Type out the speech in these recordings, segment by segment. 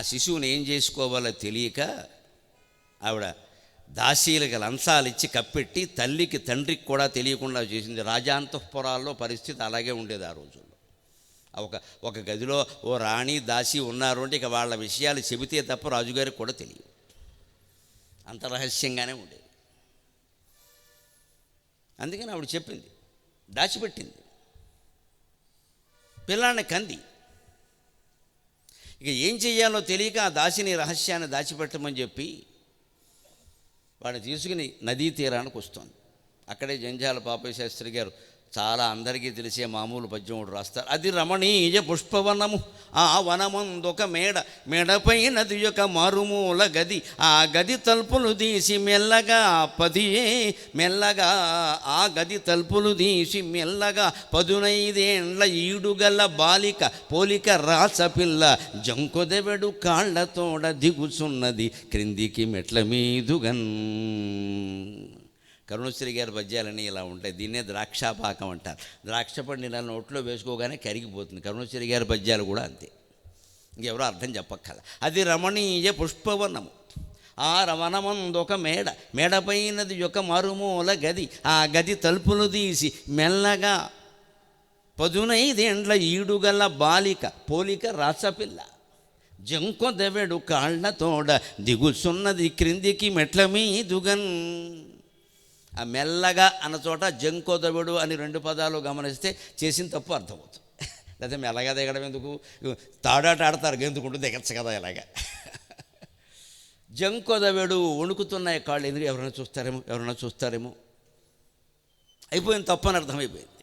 ఆ శిశువుని ఏం చేసుకోవాలో తెలియక ఆవిడ దాసీలకు లంచాలు ఇచ్చి కప్పెట్టి తల్లికి తండ్రికి కూడా తెలియకుండా చేసింది. రాజాంతఃపురాల్లో పరిస్థితి అలాగే ఉండేది ఆ రోజుల్లో. ఒక ఒక గదిలో ఓ రాణి దాసి ఉన్నారు అంటే ఇక వాళ్ళ విషయాలు చెబితే తప్ప రాజుగారికి కూడా తెలియదు. అంత రహస్యంగానే ఉండేది. అందుకని ఆవిడ చెప్పింది దాచిపెట్టింది. పిల్లాన్ని కంది. ఇక ఏం చెయ్యాలో తెలియక ఆ దాసిని రహస్యాన్ని దాచిపెట్టమని చెప్పి వాడిని తీసుకుని నదీ తీరానికి వస్తుంది. అక్కడే జంజాల పాపయ్య శాస్త్రి గారు చాలా అందరికీ తెలిసే మామూలు పద్యం ఒకటి రాస్తారు. అది రమణీయ పుష్పవనము ఆ వనమందొక మేడ మేడపైనది యొక్క మారుమూల గది ఆ గది తలుపులు తీసి మెల్లగా పదియే మెల్లగా ఆ గది తలుపులు తీసి మెల్లగా పదునైదేండ్ల ఈడుగల బాలిక పోలిక రాసపిల్ల జంకొదెవెడు కాళ్ళతోడ దిగుచున్నది క్రిందికి మెట్ల మీదుగన్. కరుణశ్రీ గారి పద్యాలన్నీ ఇలా ఉంటాయి. దీన్నే ద్రాక్షాపాకం అంటారు. ద్రాక్ష పండు ఇలా నోట్లో వేసుకోగానే కరిగిపోతుంది. కరుణశ్రీ గారి పద్యాలు కూడా అంతే. ఇంకెవరో అర్థం చెప్పక్కల అది రమణీయ పుష్పవనము. ఆ రమణమందొక మేడ. మేడపైనది ఒక మరుమూల గది. ఆ గది తలుపులు తీసి మెల్లగా పదునైదేండ్ల ఈడుగల బాలిక పోలిక రాసపిల్ల. జంకొదెవెడు కాళ్ళతోడ దిగుసున్నది క్రిందికి మెట్ల మీదుగన్. ఆ మెల్లగా అన్న చోట జంకోదవుడు అని రెండు పదాలు గమనిస్తే చేసిన తప్పు అర్థమవుతుంది. లేకపోతే మెల్లగా దిగడం ఎందుకు? తాడాట ఆడతారు గెంతుకుంటూ దిగచ్చు కదా ఇలాగా. జంకొదవుడు వణుకుతున్నాయి కాళ్ళు ఎందుకు? ఎవరైనా చూస్తారేమో ఎవరైనా చూస్తారేమో. అయిపోయింది తప్పు అని అర్థమైపోయింది.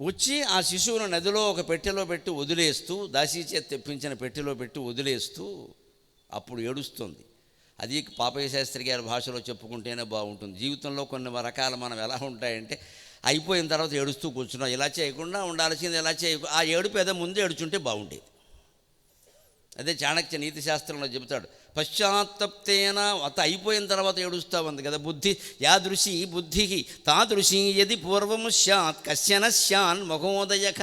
వచ్చి ఆ శిశువును నదిలో ఒక పెట్టెలో పెట్టి వదిలేస్తూ దాసీ చేతి తెప్పించిన పెట్టెలో పెట్టి వదిలేస్తూ అప్పుడు ఏడుస్తుంది. అది పాపయ్యశాస్త్రి గారి భాషలో చెప్పుకుంటేనే బాగుంటుంది. జీవితంలో కొన్ని రకాలు మనం ఎలా ఉంటాయంటే అయిపోయిన తర్వాత ఏడుస్తూ కూర్చున్నాం. ఇలా చేయకుండా ఉండాల్సింది ఎలా చేయ ఆ ఏడుపు ఏదో ముందే ఏడుచుంటే బాగుండేది. అదే చాణక్య నీతి శాస్త్రంలో చెబుతాడు పశ్చాత్తప్తేన అత అయిపోయిన తర్వాత ఏడుస్తా ఉంది కదా బుద్ధి యాదృశి బుద్ధి తాదృశి యది పూర్వం స్యాత్ కశ్యన స్యాన్ మహోదయక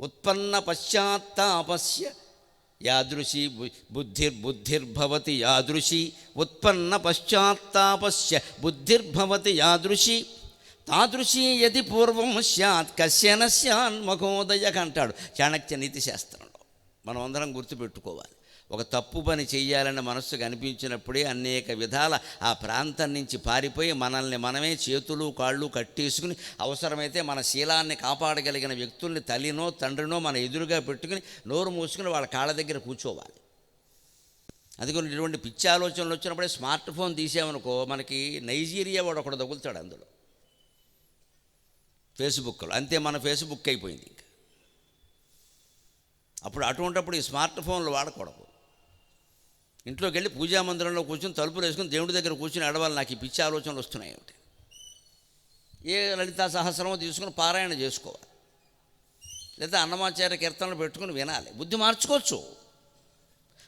ఉత్పన్న పశ్చాత్తాపస్య యాదృశీ బుద్ధిర్బుద్ధిర్భవతి యాదృశీ ఉత్పన్న పశ్చాత్తాపస్య బుద్ధిర్భవతి యాదృశీ తాదృశీ యది పూర్వం స్యాత్ కశ్యన స్యాన్ మహోదయక అంటాడు చాణక్య నీతి శాస్త్రంలో. మనం అందరం గుర్తుపెట్టుకోవాలి. ఒక తప్పు పని చేయాలని మనస్సు అనిపించినప్పుడే అనేక విధాల ఆ ప్రాంతం నుంచి పారిపోయి మనల్ని మనమే చేతులు కాళ్ళు కట్టేసుకుని అవసరమైతే మన శీలాన్ని కాపాడగలిగిన వ్యక్తుల్ని తల్లినో తండ్రినో మన ఎదురుగా పెట్టుకుని నోరు మూసుకుని వాళ్ళ కాళ్ళ దగ్గర కూర్చోవాలి. అందుకని ఇటువంటి పిచ్చి ఆలోచనలు వచ్చినప్పుడే స్మార్ట్ ఫోన్ తీసామనుకో మనకి నైజీరియా వాడు ఒకడు తగులుతాడు అందులో. ఫేస్బుక్లో అంతే మన ఫేస్బుక్ అయిపోయింది ఇంకా. అప్పుడు అటువంటప్పుడు ఈ స్మార్ట్ ఫోన్లు వాడకూడదు. ఇంట్లోకి వెళ్ళి పూజా మందిరంలో కూర్చొని తలుపులు వేసుకుని దేవుడి దగ్గర కూర్చుని అడవాలి నాకు ఈ పిచ్చి ఆలోచనలు వస్తున్నాయి ఏమిటి? ఏ లలితా సహస్రమో తీసుకుని పారాయణ చేసుకోవాలి. లేదా అన్నమాచార్య కీర్తనలు పెట్టుకుని వినాలి. బుద్ధి మార్చుకోవచ్చు.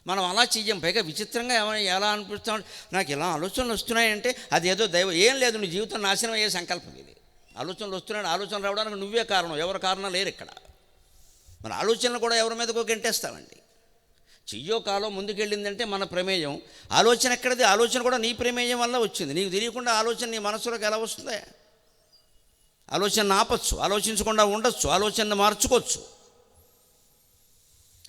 మనం అలా చెయ్యం. పైగా విచిత్రంగా ఏమైనా ఎలా అనిపిస్తాం నాకు ఇలా ఆలోచనలు వస్తున్నాయంటే అది ఏదో దైవం ఏం లేదు నీ జీవితం నాశనం అయ్యే సంకల్పం ఇది. ఆలోచనలు వస్తున్నాయని ఆలోచన రావడానికి నువ్వే కారణం. ఎవరు కారణం లేరు ఇక్కడ. మన ఆలోచనలు కూడా ఎవరి మీదకో గంటేస్తామండి. చెయ్యో కాలో ముందుకెళ్ళిందంటే మన ప్రమేయం. ఆలోచన ఎక్కడది? ఆలోచన కూడా నీ ప్రమేయం వల్ల వచ్చింది. నీకు తెలియకుండా ఆలోచన నీ మనసులోకి ఎలా వస్తుందా? ఆలోచన ఆపచ్చు ఆలోచించకుండా ఉండొచ్చు. ఆలోచనను మార్చుకోవచ్చు.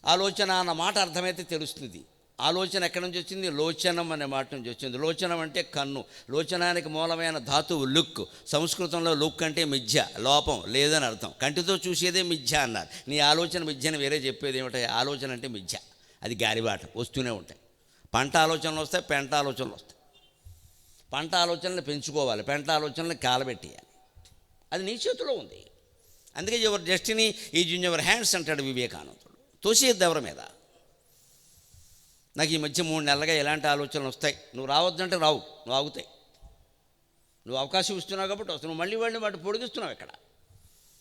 ఆలోచన అన్న మాట అర్థమైతే తెలుస్తుంది. ఆలోచన ఎక్కడి నుంచి వచ్చింది? లోచనం అనే మాట నుంచి వచ్చింది. లోచనం అంటే కన్ను. లోచనానికి మూలమైన ధాతువు లుక్. సంస్కృతంలో లుక్ అంటే మిథ్య లోపం లేదని అర్థం. కంటితో చూసేదే మిథ్య అన్నారు. నీ ఆలోచన మిథ్యని వేరే చెప్పేది ఏమిటో ఆలోచన అంటే మిథ్య. అది గారిబాట వస్తూనే ఉంటాయి. పంట ఆలోచనలు వస్తాయి పెంట ఆలోచనలు వస్తాయి. పంట ఆలోచనలు పెంచుకోవాలి పెంట ఆలోచనలు కాలబెట్టేయాలి. అది నీ చేతిలో ఉంది. అందుకే your destiny is in your hands అంటాడు వివేకానందుడు. తోసి ఎవరి మీద. నాకు ఈ మధ్య మూడు నెలలుగా ఎలాంటి ఆలోచనలు వస్తాయి. నువ్వు రావద్దంటే రావు నువ్వు ఆగుతాయి. నువ్వు అవకాశం ఇస్తున్నావు కాబట్టి వస్తావు. నువ్వు మళ్ళీ వాడిని వాటి పొడిగిస్తున్నావు ఇక్కడ.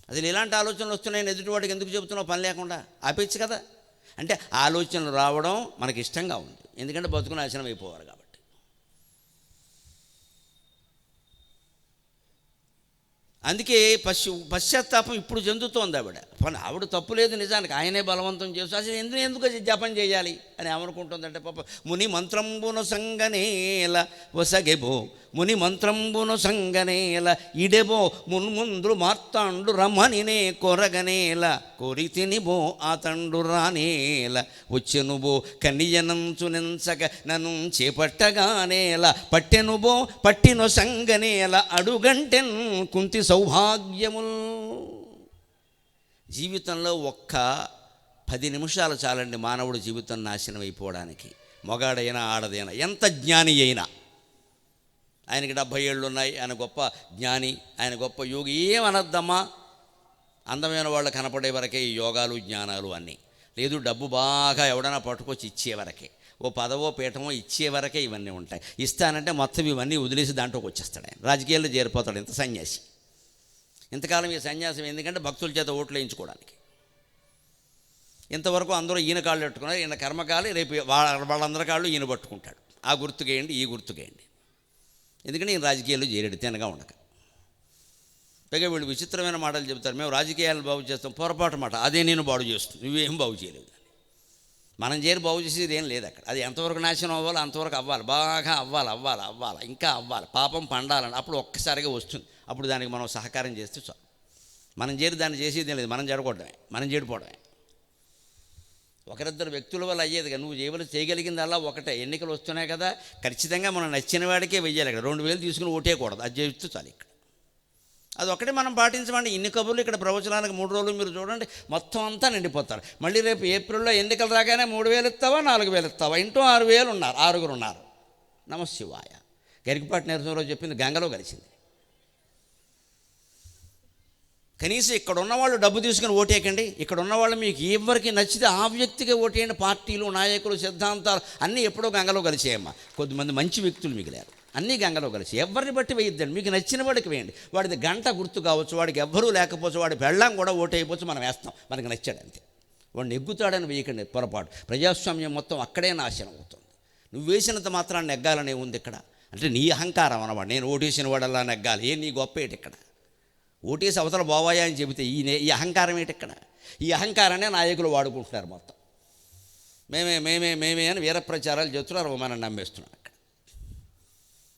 అసలు ఇలాంటి ఆలోచనలు వస్తున్నాయని ఎదుటివాడికి ఎందుకు చెబుతున్నావు? పని లేకుండా. ఆపేచ్చు కదా. అంటే ఆలోచనలు రావడం మనకి ఇష్టంగా ఉంది. ఎందుకంటే బతుకు నాశనం అయిపోవాలి కాబట్టి. అందుకే పశ్చి పశ్చాత్తాపం ఇప్పుడు చెందుతోంది ఆవిడ. పని ఆవిడ తప్పు లేదు నిజానికి. ఆయనే బలవంతం చేస్తూ అసలు ఎందుకు ఎందుకు జపం చేయాలి? అని ఏమనుకుంటుందంటే పాప ముని మంత్రంబును సంగనేల వసగెబో ముని మంత్రంబును సంగనేల ఇడెబో మున్ముందు మార్తాండు రమణినే కొరగనేల కోరి తినిబో ఆతండు రానేల వచ్చెనుబో కనియనంచునెంచక నన్ను చేపట్టగానేల పట్టెనుబో పట్టిన సంగనేల అడుగంటెన్ కుంతి సౌభాగ్యముల్. జీవితంలో ఒక్క పది నిమిషాలు చాలండి మానవుడు జీవితం నాశనం అయిపోవడానికి. మొగాడైనా ఆడదైనా ఎంత జ్ఞాని అయినా. ఆయనకి డెబ్భై ఏళ్ళు ఉన్నాయి ఆయన గొప్ప జ్ఞాని ఆయన గొప్ప యోగి ఏమనద్దమ్మా? అందమైన వాళ్ళు కనపడే వరకే ఈ యోగాలు జ్ఞానాలు అన్నీ. లేదు డబ్బు బాగా ఎవడైనా పట్టుకొచ్చి ఇచ్చే వరకే. ఓ పదవో పీఠమో ఇచ్చే వరకే ఇవన్నీ ఉంటాయి. ఇస్తానంటే మొత్తం ఇవన్నీ వదిలేసి దాంట్లోకి వచ్చేస్తాడు ఆయన. రాజకీయాల్లో చేరిపోతాడు ఇంత సన్యాసి. ఇంతకాలం ఈ సన్యాసం ఎందుకంటే భక్తుల చేత ఓట్లు వేయించుకోవడానికి. ఇంతవరకు అందరూ ఈయన కాళ్ళు పెట్టుకున్నారు ఈయన కర్మకాలు రేపు వాళ్ళ వాళ్ళందరి కాళ్ళు ఈయన పట్టుకుంటాడు. ఆ గుర్తుకేయండి ఈ గుర్తుకేయండి. ఎందుకంటే ఈయన రాజకీయాల్లో చేరాడు తినగా ఉండక. పైగా వీళ్ళు విచిత్రమైన మాటలు చెబుతారు మేము రాజకీయాలు బాగు చేస్తాం పొరపాటు మాట అదే నేను బాగు చేస్తుంది నువ్వేం బాగు చేయలేదు. మనం చేరి బాగు చేసేది ఏం లేదు అక్కడ. అది ఎంతవరకు నాశనం అవ్వాలో అంతవరకు అవ్వాలి బాగా అవ్వాలి అవ్వాలి అవ్వాలి ఇంకా అవ్వాలి. పాపం పండాలని అప్పుడు ఒక్కసారిగా వస్తుంది. అప్పుడు దానికి మనం సహకారం చేస్తే చాలు. మనం చేరి దాన్ని చేసేది లేదు మనం చెడగొట్టడమే మనం చెడిపోవడమే ఒకరిద్దరు వ్యక్తుల వల్ల అయ్యేది కదా. నువ్వు చేయవలసి చేయగలిగిందల్లా ఒకటే. ఎన్నికలు వస్తున్నాయి కదా ఖచ్చితంగా మనం నచ్చిన వాడికే వెయ్యాలి ఇక్కడ. రెండు వేలు తీసుకుని ఓటేయకూడదు అది చేస్తూ చాలు ఇక్కడ. అది ఒకటే మనం పాటించమండి ఇన్ని కబుర్లు ఇక్కడ ప్రవచనానికి మూడు రోజులు మీరు చూడండి మొత్తం అంతా నిండిపోతారు. మళ్ళీ రేపు ఏప్రిల్లో ఎన్నికలు రాగానే మూడు వేలు ఇస్తావా నాలుగు వేలు ఇస్తావా? ఇంటూ ఆరు వేలు ఉన్నారు ఆరుగురు ఉన్నారు. నమశివాయ. గరికపాటి నరసింహరావు చెప్పింది గంగలో కలిసింది. కనీసం ఇక్కడ ఉన్నవాళ్ళు డబ్బు తీసుకుని ఓటేయకండి. ఇక్కడ ఉన్నవాళ్ళు మీకు ఎవరికి నచ్చితే ఆ వ్యక్తిగా ఓటేయండి. పార్టీలు నాయకులు సిద్ధాంతాలు అన్నీ ఎప్పుడో గంగలో కలిసేయమ్మా. కొద్దిమంది మంచి వ్యక్తులు మిగిలారు అన్నీ గంగలో కలిసి ఎవరిని బట్టి వేయొద్దండి? మీకు నచ్చిన వాడికి వేయండి. వాడిది గంట గుర్తు కావచ్చు వాడికి ఎవ్వరూ లేకపోవచ్చు వాడి బెళ్ళం కూడా ఓటైపోవచ్చు మనం వేస్తాం. మనకి నచ్చాడు అంతే. వాడిని ఎగ్గుతాడని వేయకండి పొరపాటు. ప్రజాస్వామ్యం మొత్తం అక్కడే నాశనం అవుతుంది. నువ్వు వేసినంత మాత్రాన్ని నెగ్గాలనే ఉంది ఇక్కడ. అంటే నీ అహంకారం అన్నమాట. నేను ఓటేసిన వాడల్లా నెగ్గాలి. ఏ నీ గొప్ప ఏంటి ఇక్కడ? ఓటేసి అవతల బావాయా అని చెబితే ఈ నే- ఈ అహంకారం ఏంటి ఇక్కడ? ఈ అహంకారాన్ని నాయకులు వాడుకుంటున్నారు మొత్తం. మేమే మేమే మేమే అని వీర ప్రచారాలు చేస్తున్నారు మనం నమ్మేస్తున్నాం ఇక్కడ.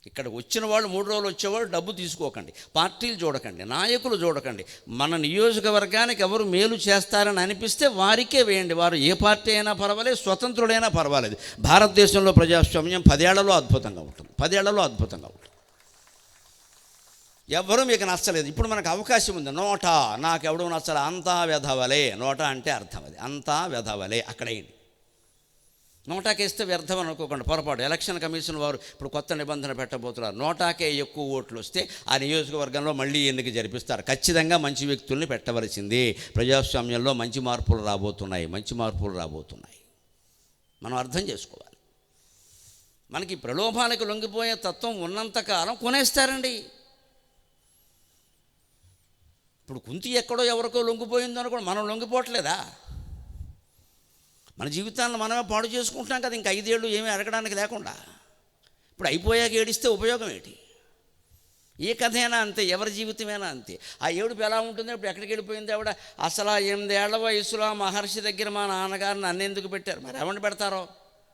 ఇక్కడ వచ్చిన వాళ్ళు మూడు రోజులు వచ్చేవాళ్ళు డబ్బు తీసుకోకండి పార్టీలు చూడకండి నాయకులు చూడకండి. మన నియోజకవర్గానికి ఎవరు మేలు చేస్తారని అనిపిస్తే వారికే వేయండి. వారు ఏ పార్టీ అయినా పర్వాలేదు స్వతంత్రుడైనా పర్వాలేదు. భారతదేశంలో ప్రజాస్వామ్యం పదేళ్ళలో అద్భుతంగా ఉంటుంది పదేళ్ళలో అద్భుతంగా ఉంటుంది. ఎవ్వరూ మీకు నచ్చలేదు. ఇప్పుడు మనకు అవకాశం ఉంది. నోట నాకెవడూ నచ్చలే. అంతా వెధవలే నోట అంటే అర్థం అది. అంతా వెధవలే అక్కడేయండి నోటాకేస్తే వ్యర్థం అనుకోకుండా. పొరపాటు. ఎలక్షన్ కమిషన్ వారు ఇప్పుడు కొత్త నిబంధన పెట్టబోతున్నారు. నోటాకే ఎక్కువ ఓట్లు వస్తే ఆ నియోజకవర్గంలో మళ్ళీ ఎన్నిక జరిపిస్తారు? ఖచ్చితంగా మంచి వ్యక్తుల్ని పెట్టవలసింది. ప్రజాస్వామ్యంలో మంచి మార్పులు రాబోతున్నాయి. మంచి మార్పులు రాబోతున్నాయి. మనం అర్థం చేసుకోవాలి. మనకి ప్రలోభాలకు లొంగిపోయే తత్వం ఉన్నంతకాలం కొనేస్తారండి. ఇప్పుడు కుంతి ఎక్కడో ఎవరికో లొంగిపోయిందో కూడా మనం లొంగిపోవట్లేదా? మన జీవితాలను మనమే పాడు చేసుకుంటున్నాం కదా ఇంకా ఐదేళ్ళు ఏమీ అడగడానికి లేకుండా. ఇప్పుడు అయిపోయాక ఏడిస్తే ఉపయోగం ఏంటి? ఏ కథైనా అంతే ఎవరి జీవితమైనా అంతే. ఆ ఏడుపు ఎలా ఉంటుంది ఇప్పుడు ఎక్కడికి వెళ్ళిపోయింది ఆవిడ అసలు ఆ ఎనిమిదేళ్ళ వయసులో మహర్షి దగ్గర మా నాన్నగారిని అన్నెందుకు పెట్టారు? మరి ఎవరిని పెడతారో?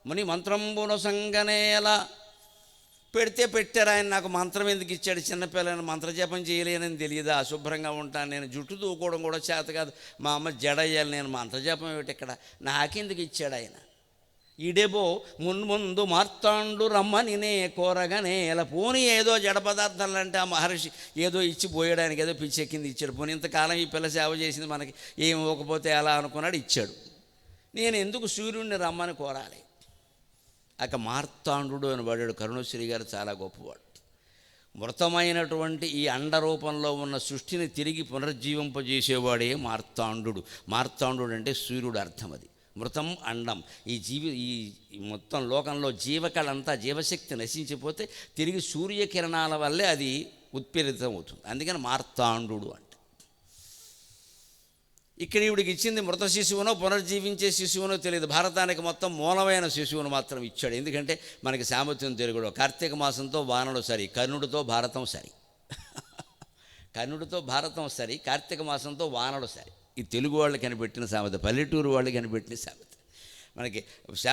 ముని మంత్రంబున సంగనేలా పెడితే పెట్టారు ఆయన నాకు మంత్రం ఎందుకు ఇచ్చాడు? చిన్నపిల్లని మంత్రజపం చేయలేనని తెలియదు? అశుభ్రంగా ఉంటాను నేను జుట్టు దూకోవడం కూడా చేత కాదు. మా అమ్మ జడయ్యాలి నేను మంత్రజపం ఏమిటి ఇక్కడ? నాకెందుకు ఇచ్చాడు ఆయన? ఈడేబో మున్ముందు మార్తాండు రమ్మని నే కోరగానే ఇలా పోనీ ఏదో జడ పదార్థాలు అంటే ఆ మహర్షి ఏదో ఇచ్చి పోయడానికి ఏదో పిచ్చెక్కింది ఇచ్చాడు. పోనీ ఇంతకాలం ఈ పిల్ల సేవ చేసింది మనకి ఏమి ఇవ్వకపోతే ఎలా అనుకున్నాడు? ఇచ్చాడు. నేను ఎందుకు సూర్యుడిని రమ్మని కోరాలి? అక మార్తాండు అని వాడాడు. కరుణశ్రీ గారు చాలా గొప్పవాడు. మృతమైనటువంటి ఈ అండ రూపంలో ఉన్న సృష్టిని తిరిగి పునరుజ్జీవింపజేసేవాడే మార్తాండు మార్తాండు అంటే సూర్యుడు అర్థం అది. మృతం అండం. ఈ జీవి ఈ మొత్తం లోకంలో జీవకళంతా జీవశక్తి నశించిపోతే తిరిగి సూర్యకిరణాల వల్లే అది ఉత్పీడితం అవుతుంది అందుకని మార్తాండు అంట. ఇక్కడ ఈవిడికి ఇచ్చింది మృత శిశువునో పునర్జీవించే శిశువునో తెలియదు. భారతానికి మొత్తం మూలమైన శిశువును మాత్రం ఇచ్చాడు. ఎందుకంటే మనకి సామర్థ్యం తెలుగులో కార్తీక మాసంతో వానలు సరి కర్ణుడితో భారతం సరి. కర్ణుడితో భారతం సరి కార్తీక మాసంతో వానలు సరి. ఈ తెలుగు వాళ్ళు కనిపెట్టిన సామెత పల్లెటూరు వాళ్ళు కనిపెట్టిన సామెత. మనకి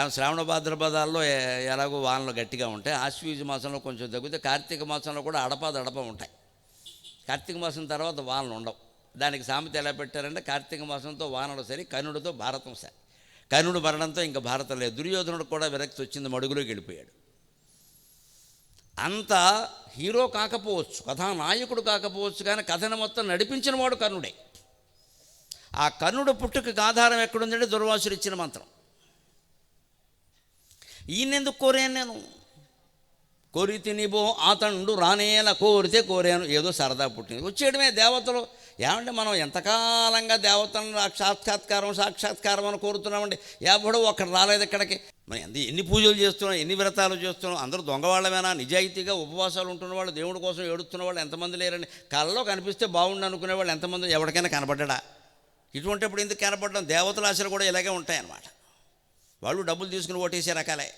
శ్రావణ భాద్రపదాల్లో ఎలాగో వానలు గట్టిగా ఉంటాయి. ఆశ్వీజ మాసంలో కొంచెం తగ్గితే కార్తీక మాసంలో కూడా అడపా దడప ఉంటాయి. కార్తీక మాసం తర్వాత వానలు ఉండవు. దానికి సామెత ఎలా పెట్టారంటే కార్తీక మాసంతో వానలు సరి కర్ణుడితో భారతం సరి. కర్ణుడు మరణంతో ఇంకా భారతం లేదు. దుర్యోధనుడు కూడా విరక్తి వచ్చింది మడుగులోకి వెళ్ళిపోయాడు. అంత హీరో కాకపోవచ్చు కథానాయకుడు కాకపోవచ్చు కానీ కథను మొత్తం నడిపించిన వాడు కర్ణుడే. ఆ కర్ణుడు పుట్టుకు ఆధారం ఎక్కడుందంటే దుర్వాసుడు ఇచ్చిన మంత్రం. ఈయనెందుకు కోరాను నేను? కోరి తినిబో ఆతండు రానేలా కోరితే కోరాను. ఏదో సరదా పుట్టింది. వచ్చేయడమే దేవతలు ఏమంటే మనం ఎంతకాలంగా దేవతలను సాక్షాత్కారం సాక్షాత్కారం అని కోరుతున్నామండి? ఎవడో ఒక్కడు రాలేదు ఇక్కడికి. మనం ఎంత ఎన్ని పూజలు చేస్తున్నాం ఎన్ని వ్రతాలు చేస్తున్నాం? అందరూ దొంగవాళ్ళమేనా? నిజాయితీగా ఉపవాసాలు ఉంటున్న వాళ్ళు దేవుడి కోసం ఏడుస్తున్న వాళ్ళు ఎంతమంది లేరని కళ్ళలో కనిపిస్తే బాగుండు అనుకునే వాళ్ళు ఎంతమంది ఎవరికైనా కనపడ్డా? ఇటువంటిప్పుడు ఎందుకు కనపడడం? దేవతల ఆశలు కూడా ఇలాగే ఉంటాయన్నమాట. వాళ్ళు డబ్బులు తీసుకుని ఓటేసే రకాలే.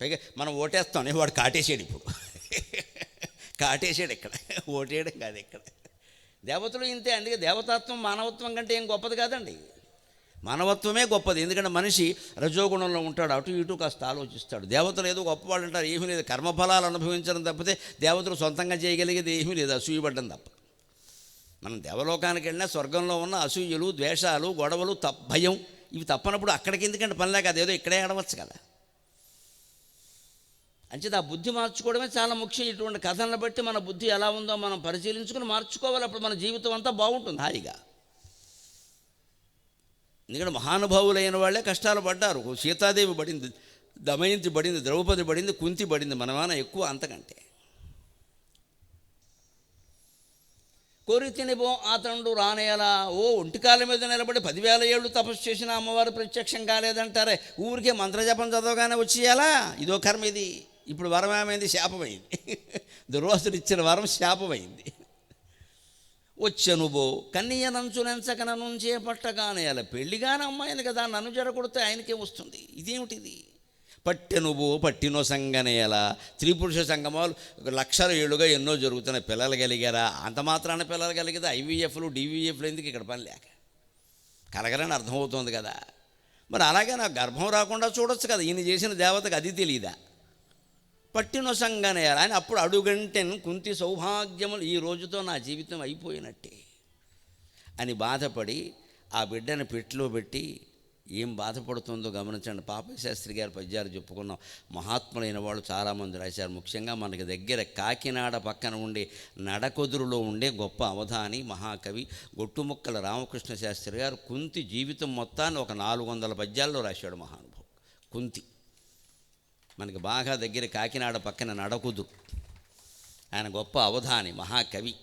పైగా మనం ఓటేస్తాం వాడు కాటేసాడు ఇప్పుడు. కాటేసాడు ఇక్కడ. ఓటేయడం కాదు ఇక్కడ. దేవతలు ఇంతే అందుకే దేవతత్వం మానవత్వం కంటే ఏం గొప్పది కాదండి. మానవత్వమే గొప్పది. ఎందుకంటే మనిషి రజోగుణంలో ఉంటాడు. అటు ఇటు కాస్త ఆలోచిస్తాడు. దేవతలు ఏదో గొప్పవాళ్ళు అంటారు ఏమీ లేదు. కర్మఫలాలు అనుభవించడం తప్పితే దేవతలు సొంతంగా చేయగలిగేది ఏమీ లేదు. అసూయపడ్డం తప్ప. మనం దేవలోకానికి వెళ్ళినా స్వర్గంలో ఉన్న అసూయలు ద్వేషాలు గొడవలు తప్ భయం ఇవి తప్పనప్పుడు అక్కడికి ఎందుకంటే పని లేక అదేదో ఇక్కడే ఆడవచ్చు కదా. అంచేత ఆ బుద్ధి మార్చుకోవడమే చాలా ముఖ్యం. ఇటువంటి కథలను బట్టి మన బుద్ధి ఎలా ఉందో మనం పరిశీలించుకుని మార్చుకోవాలి. అప్పుడు మన జీవితం అంతా బాగుంటుంది హాయిగా. ఎందుకంటే మహానుభావులైన వాళ్ళే కష్టాలు పడ్డారు. సీతాదేవి పడింది దమయంతి పడింది ద్రౌపది పడింది కుంతి పడింది మనమాన ఎక్కువ అంతకంటే. కోరి తినిపో ఆతండు రానేలా. ఓ ఒంటికాల మీద నిలబడి పదివేల ఏళ్ళు తపస్సు చేసిన అమ్మవారు ప్రత్యక్షం కాలేదంటారే. ఊరికే మంత్రజపం చదవగానే వచ్చేయాలా? ఇదో కర్మ ఇది. ఇప్పుడు వరం ఏమైంది? శాపమైంది. దుర్వాసుడు ఇచ్చిన వరం శాపమైంది. వచ్చను బో కన్నీయనంచునెంచక నన్ను చేపట్టగానే అలా పెళ్ళిగానే అమ్మాయిని కదా నన్ను జరగొడితే ఆయనకే వస్తుంది. ఇదేమిటిది? పట్టెనుబో పట్టినో సంగనేలా స్త్రీ సంగమాలు ఒక లక్షల ఏళ్ళుగా ఎన్నో జరుగుతున్నాయి. పిల్లలు కలిగారా? అంత మాత్రాన పిల్లలు కలిగితే ఐవీఎఫ్లు డీవీఎఫ్లు ఎందుకు ఇక్కడ పని లేక? కలగరని అర్థమవుతుంది కదా. మరి అలాగే నాకు గర్భం రాకుండా చూడొచ్చు కదా. ఈయన చేసిన దేవతకు అది తెలియదా పట్టిన సంగనే ఆయన అప్పుడు అడుగంటెన్ కుంతి సౌభాగ్యములు ఈ రోజుతో నా జీవితం అయిపోయినట్టే అని బాధపడి ఆ బిడ్డను పెట్టిలో పెట్టి ఏం బాధపడుతుందో గమనించండి. పాపశాస్త్రి శాస్త్రి గారి పద్యాలు చెప్పుకున్నాం. మహాత్ములైన వాళ్ళు చాలామంది రాశారు. ముఖ్యంగా మనకి దగ్గర కాకినాడ పక్కన ఉండే నడకొదురులో ఉండే గొప్ప అవధాని మహాకవి గొట్టుముక్కల రామకృష్ణ శాస్త్రి గారు కుంతి జీవితం మొత్తాన్ని ఒక నాలుగు వందల పద్యాల్లో రాశాడు మహానుభావు కుంతి. మనకి బాగా దగ్గర కాకినాడ పక్కన నడకుదు. ఆయన గొప్ప అవధాని మహాకవి.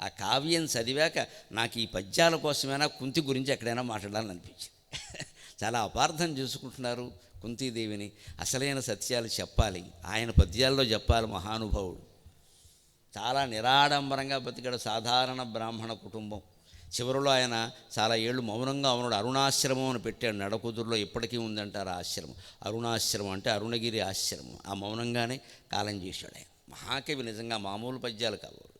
ఆ కావ్యం చదివాక నాకు ఈ పద్యాల కోసమైనా కుంతి గురించి ఎక్కడైనా మాట్లాడాలని అనిపించింది చాలా అపార్థం చేసుకుంటున్నారు కుంతీదేవిని. అసలైన సత్యాలు చెప్పాలి. ఆయన పద్యాల్లో చెప్పాలి మహానుభావుడు. చాలా నిరాడంబరంగా బతికాడు సాధారణ బ్రాహ్మణ కుటుంబం. చివరిలో ఆయన చాలా ఏళ్ళు మౌనంగా ఉన్నాడు. అరుణాశ్రమం అని పెట్టాడు నడకుదురులో. ఇప్పటికీ ఉందంటారు ఆ ఆశ్రమం. అరుణాశ్రమం అంటే అరుణగిరి ఆశ్రమం. ఆ మౌనంగానే కాలం చేశాడు ఆయన. మహాకవి నిజంగా మామూలు పద్యాలు కావు.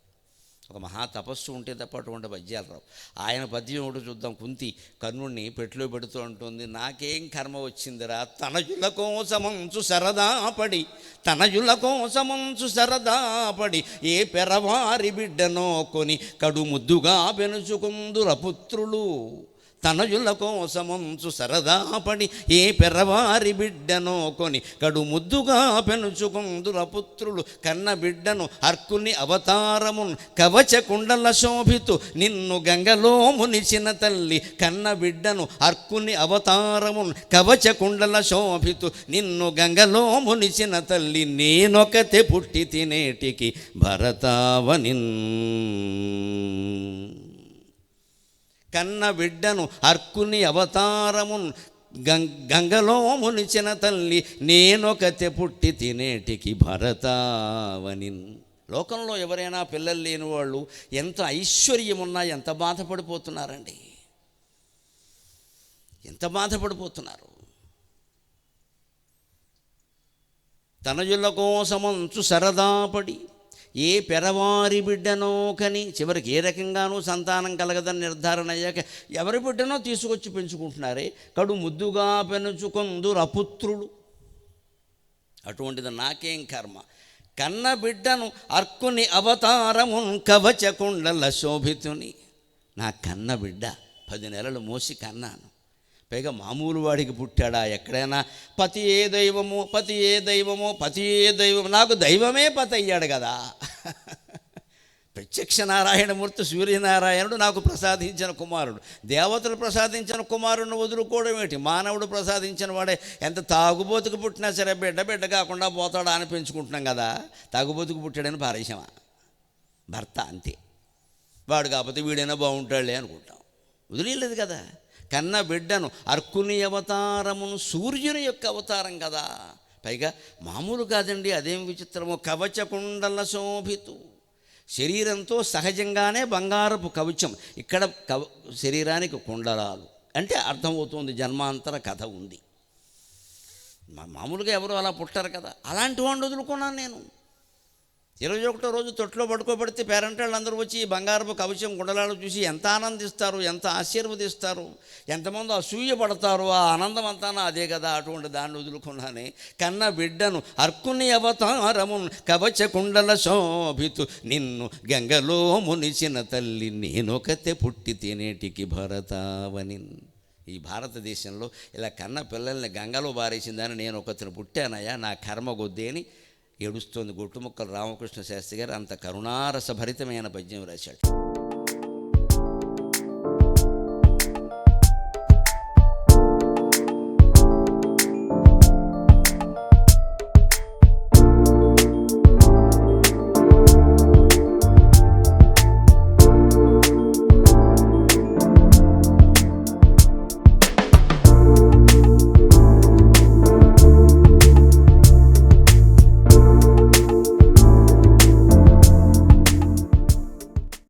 ఒక మహా తపస్సు ఉంటే తప్ప అటువంటి పద్యాలు రావు. ఆయన పద్యం ఒకటి చూద్దాం. కుంతి కర్ణుడిని పెట్టులో పెడుతూ ఉంటుంది నాకేం కర్మ వచ్చిందిరా? తనజుల కోసమంచు సరదాపడి తనయుల తనజుల కోసమంచు సరదా పడి ఏ పెరవారి బిడ్డనో కొని కడు ముద్దుగా పెనుచుకుందుర పుత్రులు. తనయుల కోసమంచు సరదాపడి ఏ పెరవారి బిడ్డనో కొని కడు ముద్దుగా పెనుచుకుందుర పుత్రులు కన్న బిడ్డను అర్కుని అవతారమున్ కవచ కుండల శోభితు నిన్ను గంగలో మునిచిన తల్లి కన్న బిడ్డను అర్కుని అవతారమున్ కవచ కుండల శోభితు నిన్ను గంగలో మునిచిన తల్లి నేనొకతే పుట్టి తినేటికి భరతావనిన్. కన్న బిడ్డను అర్కుని అవతారమున్ గం గంగలో మునిచిన తల్లి నేనొకతే పుట్టి తినేటికి భరతావని. లోకంలో ఎవరైనా పిల్లలు లేని వాళ్ళు ఎంత ఐశ్వర్యం ఉన్నా ఎంత బాధపడిపోతున్నారండి. ఎంత బాధపడిపోతున్నారు. తనయుల కోసమంచు సరదాపడి ఏ పెరవారి బిడ్డనో కని చివరికి ఏ రకంగానూ సంతానం కలగదని నిర్ధారణ అయ్యాక ఎవరి బిడ్డనో తీసుకొచ్చి పెంచుకుంటున్నారే? కడు ముద్దుగా పెంచుకొందురు అపుత్రుడు. అటువంటిది నాకేం కర్మ? కన్న బిడ్డను అర్కుని అవతారమున్ కవచకుండల శోభితుని. నా కన్న బిడ్డ పది నెలలు మోసి కన్నాను. పైగా మామూలు వాడికి పుట్టాడా? ఎక్కడైనా పతి ఏ దైవము పతి ఏ దైవమో పతి ఏ దైవము నాకు దైవమే పతి అయ్యాడు కదా. ప్రత్యక్ష నారాయణమూర్తి సూర్యనారాయణుడు నాకు ప్రసాదించిన కుమారుడు. దేవతలు ప్రసాదించిన కుమారుడిని వదులుకోవడం ఏంటి మానవుడు ప్రసాదించిన వాడే. ఎంత తాగుబోతుకు పుట్టినా సరే బిడ్డ బిడ్డ కాకుండా పోతాడా అని పెంచుకుంటున్నాం కదా. తాగుబోతుకు పుట్టాడని పారేసామా భర్త అంతే. వాడు కాకపోతే వీడైనా బాగుంటాడులే అనుకుంటాం. వదిలేదు కదా. కన్న బిడ్డను అర్కుని అవతారమును సూర్యుని యొక్క అవతారం కదా. పైగా మామూలు కాదండి అదేం విచిత్రమో కవచ కుండల శోభితు. శరీరంతో సహజంగానే బంగారపు కవచం. ఇక్కడ కవ శరీరానికి కుండలాలు. అంటే అర్థమవుతుంది జన్మాంతర కథ ఉంది. మా- మామూలుగా ఎవరు అలా పుట్టారు కదా. అలాంటి వాడిని వదులుకున్నాను నేను. ఇరవై ఒకటో రోజు తొట్లో పడుకోబడితే పేరెంట్ వాళ్ళందరూ వచ్చి బంగారపు కవచం గుండలాలు చూసి ఎంత ఆనందిస్తారు ఎంత ఆశీర్వదిస్తారు ఎంతమంది అసూయ పడతారు ఆ ఆనందం అంతా అదే కదా అటువంటి దాన్ని వదులుకున్నానే. కన్న బిడ్డను అర్కుని అవతారము కవచ కుండల శోభితు నిన్ను గంగలో మునిచిన తల్లి నేనొకతే పుట్టి తినేటికి భరతావని. ఈ భారతదేశంలో ఇలా కన్న పిల్లల్ని గంగలో బారేసిందని నేను ఒకతను పుట్టానయ్యా నా కర్మ కొద్దీ అని ఏడుస్తోంది. గుట్టుముక్కలు రామకృష్ణ శాస్త్రి గారు అంత కరుణారసభరితమైన పద్యం రాశాడు.